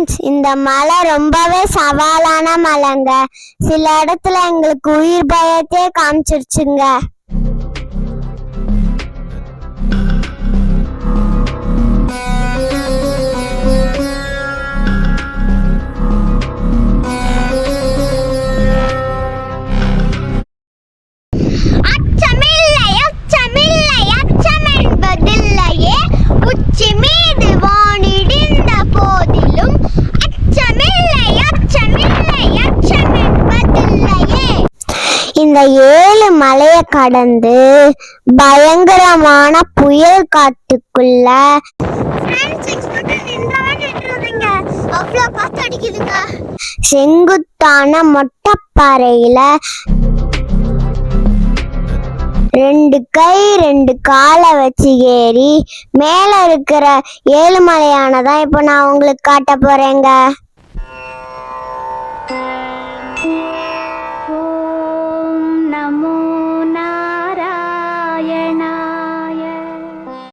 Friends இந்த மலை ரொம்பவே சவாலான மலைங்க. சில இடத்துல எங்களுக்கு உயிர் பயத்தையே காமிச்சிருச்சுங்க. இந்த ஏழு மலையை கடந்து பயங்கரமான புயல் காட்டுக்குள்ள செங்குத்தான மொட்டப்பாறையில ரெண்டு கை ரெண்டு காலை வச்சு ஏறி மேல இருக்கிற ஏழுமலையானதான் இப்போ நான் உங்களுக்கு காட்ட போறேங்க. れな